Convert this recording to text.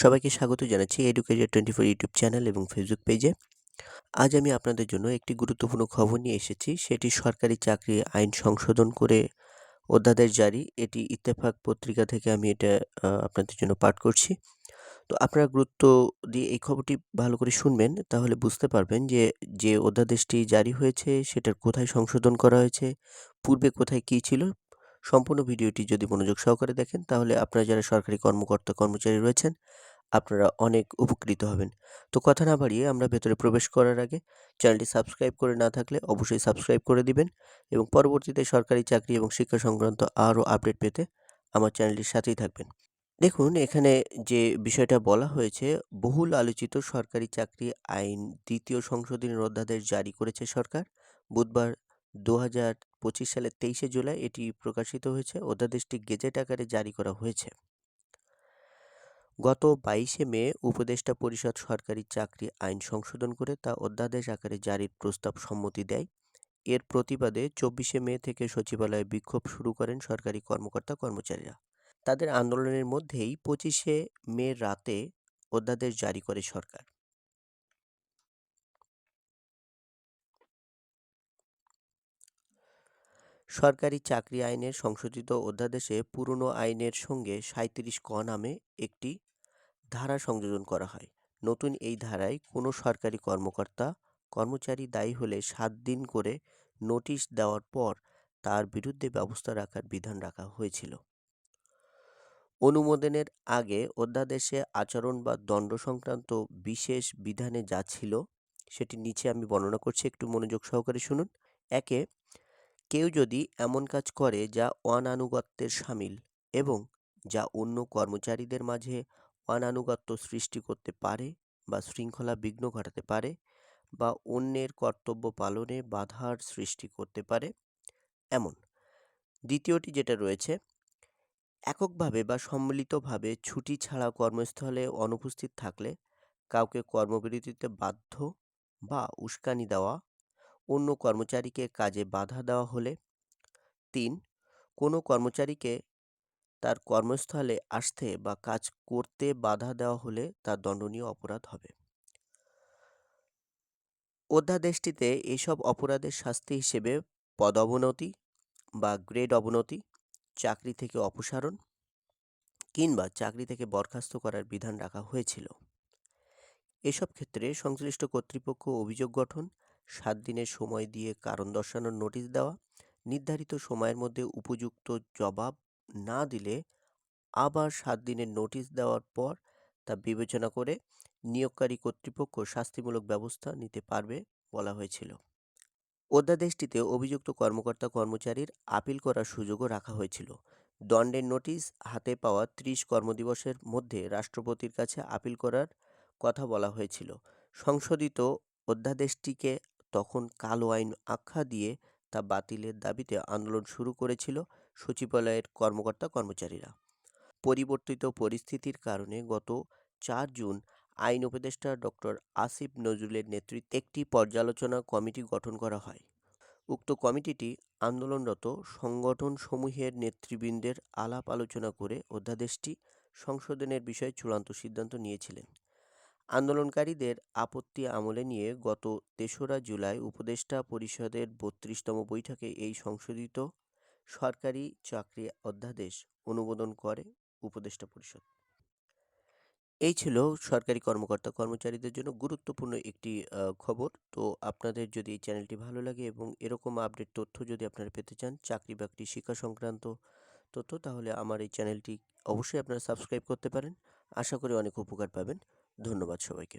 সবাইকে স্বাগত জানাচ্ছি educated twenty four YouTube channel এবং ফেসবুক পেজে আজ আমি আপনাদের জন্য একটি গুরুত্বপূর্ণ খবর নিয়ে এসেছি, সেটি সরকারি চাকরি আইন সংশোধন করে অধ্যাদেশ জারি। এটি ইত্তেফাক পত্রিকা থেকে আমি এটা আপনাদের জন্য পাঠ করছি। তো আপনারা গুরুত্ব দিয়ে এই খবরটি ভালো করে শুনবেন, তাহলে বুঝতে পারবেন যে যে অধ্যাদেশটি জারি হয়েছে, সেটার কোথায় সংশোধন করা হয়েছে, পূর্বে কোথায় কী ছিল, সম্পূর্ণ ভিডিওটি যদি মনোযোগ সহকারে দেখেন, তাহলে আপনারা যারা সরকারি কর্মকর্তা কর্মচারী রয়েছেন আপনারা অনেক উপকৃত হবেন। তো কথা না বাড়িয়ে আমরা ভেতরে প্রবেশ করার আগে চ্যানেলটি সাবস্ক্রাইব করে না থাকলে অবশ্যই সাবস্ক্রাইব করে দিবেন এবং পরবর্তীতে সরকারি চাকরি এবং শিক্ষা সংক্রান্ত আরও আপডেট পেতে আমার চ্যানেলটির সাথেই থাকবেন। দেখুন, এখানে যে বিষয়টা বলা হয়েছে, বহুল আলোচিত সরকারি চাকরি আইন দ্বিতীয় সংশোধনের অধ্যাদেশ জারি করেছে সরকার। বুধবার দু হাজার পঁচিশ সালের তেইশে জুলাই এটি প্রকাশিত হয়েছে। অধ্যাদেশটি গেজেট আকারে জারি করা হয়েছে। গত বাইশে মে উপদেষ্টা পরিষদ সরকারি চাকরি আইন সংশোধন করে তা অধ্যাদেশ আকারে জারির প্রস্তাব সম্মতি দেয়। এর প্রতিবাদে চব্বিশে মে থেকে সচিবালয়ে বিক্ষোভ শুরু করেন সরকারি কর্মকর্তা কর্মচারীরা। তাদের আন্দোলনের মধ্যেই পঁচিশে মে রাতে অধ্যাদেশ জারি করে সরকার। সরকারি চাকরি আইনের সংশোধিত অধ্যাদেশে পুরনো আইনের সঙ্গে সাঁইত্রিশ ক নামে একটি ধারা সংযোজন করা হয়। নতুন এই ধারায় কোনো সরকারি কর্মকর্তা, কর্মচারী দায়ী হলে সাত দিন করে নোটিশ দেওয়ার পর তার বিরুদ্ধে ব্যবস্থা রাখার বিধান রাখা হয়েছিল। অনুমোদনের আগে অধ্যাদেশে আচরণ বা দণ্ড সংক্রান্ত বিশেষ বিধানে যা ছিল সেটি নিচে আমি বর্ণনা করছি, একটু মনোযোগ সহকারে শুনুন। একে, কেউ যদি এমন কাজ করে যা অনানুগত্যের সামিল এবং যা অন্য কর্মচারীদের মাঝে অনানুগত্য সৃষ্টি করতে পারে বা শৃঙ্খলা বিঘ্ন ঘটাতে পারে বা অন্যের কর্তব্য পালনে বাধার সৃষ্টি করতে পারে। এমন। দ্বিতীয়টি যেটা রয়েছে, এককভাবে বা সম্মিলিতভাবে ছুটি ছাড়া কর্মস্থলে অনুপস্থিত থাকলে কাউকে কর্মবিরতিতে বাধ্য বা উস্কানি দেওয়া, অন্য কর্মচারীকে কাজে বাধা দেওয়া হলে। তিন, কোনো কর্মচারীকে তার কর্মস্থলে আসতে বা কাজ করতে বাধা দেওয়া হলে তা দণ্ডনীয় অপরাধ হবে। অধ্যাদেশটিতে এসব অপরাধের শাস্তি হিসেবে পদ অবনতি বা গ্রেড অবনতি, চাকরি থেকে অপসারণ কিংবা চাকরি থেকে বরখাস্ত করার বিধান রাখা হয়েছিল। এসব ক্ষেত্রে সংশ্লিষ্ট কর্তৃপক্ষ অভিযোগ গঠন, সাত দিনের সময় দিয়ে কারণ দর্শানোর নোটিশ দেওয়া, নির্ধারিত সময়ের মধ্যে উপযুক্ত জবাব না দিলে আবার সাত দিনের নোটিশ দেওয়ার পর তা বিবেচনা করে নিয়োগকারী কর্তৃপক্ষ শাস্তিমূলক ব্যবস্থা নিতে পারবে বলা হয়েছিল। অধ্যাদেশটিতে অভিযুক্ত কর্মকর্তা কর্মচারীর আপিল করার সুযোগও রাখা হয়েছিল। দণ্ডের নোটিশ হাতে পাওয়া ত্রিশ কর্মদিবসের মধ্যে রাষ্ট্রপতির কাছে আপিল করার কথা বলা হয়েছিল। সংশোধিত অধ্যাদেশটিকে তখন কালো আইন আখ্যা দিয়ে তা বাতিলের দাবিতে আন্দোলন শুরু করেছিল সচিবালয়ের কর্মকর্তা কর্মচারীরা। পরিবর্তিত পরিস্থিতির কারণে গত চার জুন আইন উপদেষ্টা ডক্টর আসিফ নজরুলের নেতৃত্বে একটি পর্যালোচনা কমিটি গঠন করা হয়। উক্ত কমিটিটি আন্দোলনরত সংগঠনসমূহের নেতৃবৃন্দের আলাপ আলোচনা করে অধ্যাদেশটি সংশোধনের বিষয়ে চূড়ান্ত সিদ্ধান্ত নিয়েছিলেন। আন্দোলনকারীদের আপত্তি আমলে নিয়ে গত তেসরা জুলাই উপদেষ্টা পরিষদের বত্রিশতম বৈঠকে এই সংশোধিত সরকারি চাকরি অধ্যাদেশ অনুমোদন করে উপদেষ্টা পরিষদ। এই ছিল সরকারি কর্মকর্তা কর্মচারীদের জন্য গুরুত্বপূর্ণ একটি খবর। তো আপনাদের যদি এই চ্যানেলটি ভালো লাগে এবং এরকম আপডেট তথ্য যদি আপনারা পেতে চান, চাকরি বাকরি শিক্ষা সংক্রান্ত তথ্য, তাহলে আমার এই চ্যানেলটি অবশ্যই আপনারা সাবস্ক্রাইব করতে পারেন। আশা করি অনেক উপকার পাবেন। ধন্যবাদ সবাইকে।